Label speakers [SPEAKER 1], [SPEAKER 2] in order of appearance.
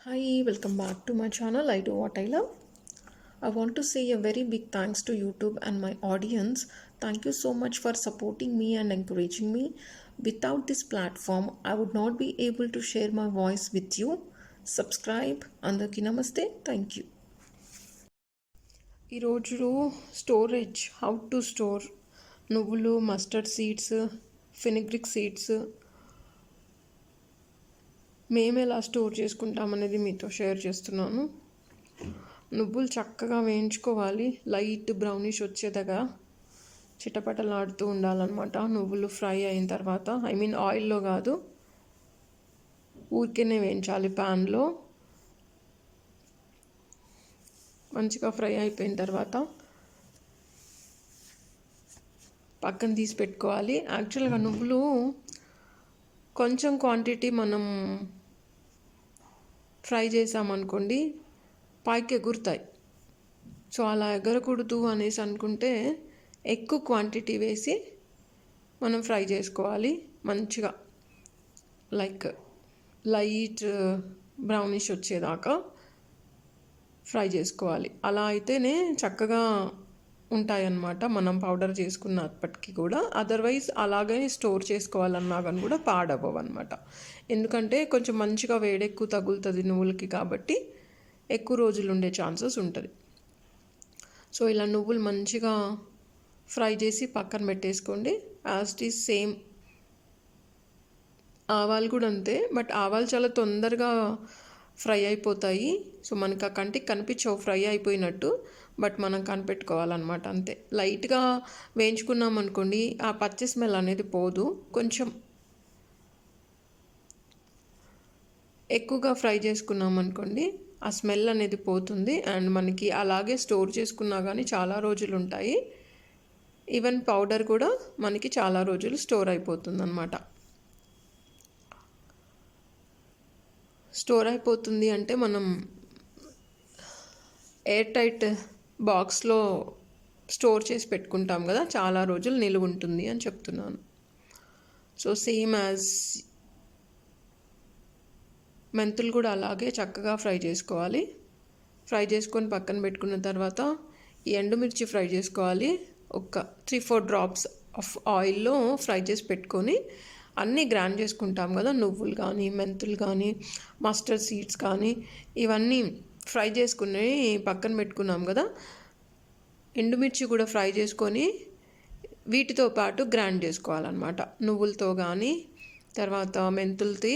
[SPEAKER 1] Hi, welcome back to my channel. I do what I love. I want to say a very big thanks to YouTube and my audience. Thank you so much for supporting me and encouraging me. Without this platform, I would not be able to share my voice with you. Subscribe. అందరికీ నమస్తే thank you ఈరోజు storage how to store నువ్వులు mustard seeds fenugreek seeds మేము ఎలా store చేసుకుంటామనేది మీతో share చేస్తున్నాను. నువ్వులు చక్కగా వేయించుకోవాలి. లైట్ బ్రౌనిష్ వచ్చేదగా చిటపటలాడుతూ ఉండాలన్నమాట. నువ్వులు ఫ్రై అయిన తర్వాత ఐ మీన్ ఆయిల్లో కాదు ఊరికేనే వేయించాలి ప్యాన్లో. మంచిగా ఫ్రై అయిపోయిన తర్వాత పక్కన తీసి పెట్టుకోవాలి. యాక్చువల్గా నువ్వులు కొంచెం క్వాంటిటీ మనం ఫ్రై చేసామనుకోండి పైకి ఎగురుతాయి. సో అలా ఎగరకూడదు అనేసి అనుకుంటే ఎక్కువ క్వాంటిటీ వేసి మనం ఫ్రై చేసుకోవాలి మంచిగా. లైక్ లైట్ బ్రౌనిష్ వచ్చేదాకా ఫ్రై చేసుకోవాలి. అలా అయితేనే చక్కగా ఉంటాయన్నమాట. మనం పౌడర్ చేసుకున్నప్పటికీ కూడా. అదర్వైజ్ అలాగే స్టోర్ చేసుకోవాలన్నా కానీ కూడా పాడవ్వవు అనమాట ఎందుకంటే కొంచెం మంచిగా వేడెక్కువ తగులుతుంది నువ్వులకి కాబట్టి ఎక్కువ రోజులు ఉండే ఛాన్సెస్ ఉంటుంది. సో ఇలా నువ్వులు మంచిగా ఫ్రై చేసి పక్కన పెట్టేసుకోండి. యాజ్ ఇట్ ఈస్ సేమ్ ఆవాలు కూడా అంతే. బట్ ఆవాలు చాలా తొందరగా ఫ్రై అయిపోతాయి. సో మనకు ఆ కంటికి కనిపించవు. ఫ్రై అయిపోయినట్టు. బట్ మనం కనిపెట్టుకోవాలన్నమాట అంతే. లైట్గా వేయించుకున్నాం అనుకోండి ఆ పచ్చి స్మెల్ అనేది పోదు. కొంచెం ఎక్కువగా ఫ్రై చేసుకున్నాం అనుకోండి ఆ స్మెల్ అనేది పోతుంది. అండ్ మనకి అలాగే స్టోర్ చేసుకున్నా కానీ చాలా రోజులు ఉంటాయి. ఈవెన్ పౌడర్ కూడా మనకి చాలా రోజులు స్టోర్ అయిపోతుంది అనమాట స్టోర్ అయిపోతుంది అంటే మనం ఎయిర్ టైట్ బాక్స్లో స్టోర్ చేసి పెట్టుకుంటాం కదా చాలా రోజులు నిలువ ఉంటుంది అని చెప్తున్నాను. సో సేమ్ యాజ్ మెంతులు కూడా అలాగే చక్కగా ఫ్రై చేసుకోవాలి. ఫ్రై చేసుకొని పక్కన పెట్టుకున్న తర్వాత ఈ ఎండుమిర్చి ఫ్రై చేసుకోవాలి. ఒక త్రీ ఫోర్ డ్రాప్స్ ఆఫ్ ఆయిల్లో ఫ్రై చేసి పెట్టుకొని అన్నీ గ్రైండ్ చేసుకుంటాం కదా నువ్వులు కానీ మెంతులు కానీ మస్టర్డ్ సీడ్స్ కానీ ఇవన్నీ ఫ్రై చేసుకుని పక్కన పెట్టుకున్నాం కదా. ఎండుమిర్చి కూడా ఫ్రై చేసుకొని వీటితో పాటు గ్రైండ్ చేసుకోవాలన్నమాట. నువ్వులతో కానీ తర్వాత మెంతులతో